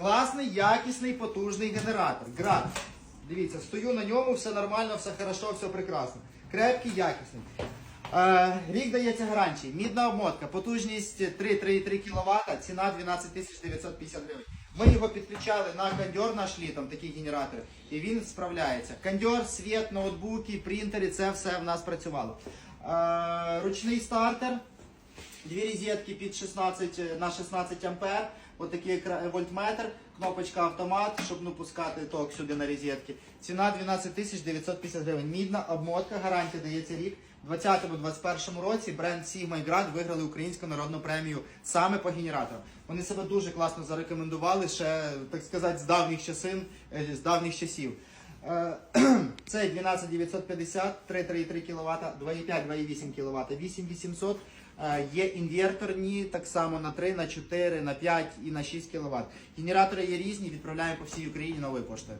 Класний, якісний, потужний генератор. Град. Дивіться, стою на ньому, все нормально, все хорошо, все прекрасно. Крепкий, якісний. Е, рік дається гарантії. Мідна обмотка, потужність 3,3,3 кВт, ціна 12 950 гривень. Ми його підключали на кондьор наш літом, такий генератор, і він справляється. Кондьор, світ, ноутбуки, принтери, це все в нас працювало. Е, ручний стартер, Дві розетки під 16 е, на 16 ампер, отакий вольтметр, кнопочка автомат, щоб ну, пускати ток сюди на розетки. Ціна 12 тисяч 950 гривень. Мідна обмотка, гарантія дається рік. У 2020-2021 році бренд Sigma і Grad виграли українську народну премію саме по генератору. Вони себе дуже класно зарекомендували ще, так сказати, з давніх часин, е, з давніх часів. Е, Це 12950, 3,3 кВт, 2,5, 2,8 кВт, 8800. Е, Є інверторні так само на 3, на 4, на 5 і на 6 кВт. Генератори є різні, відправляємо по всій Україні новою поштою.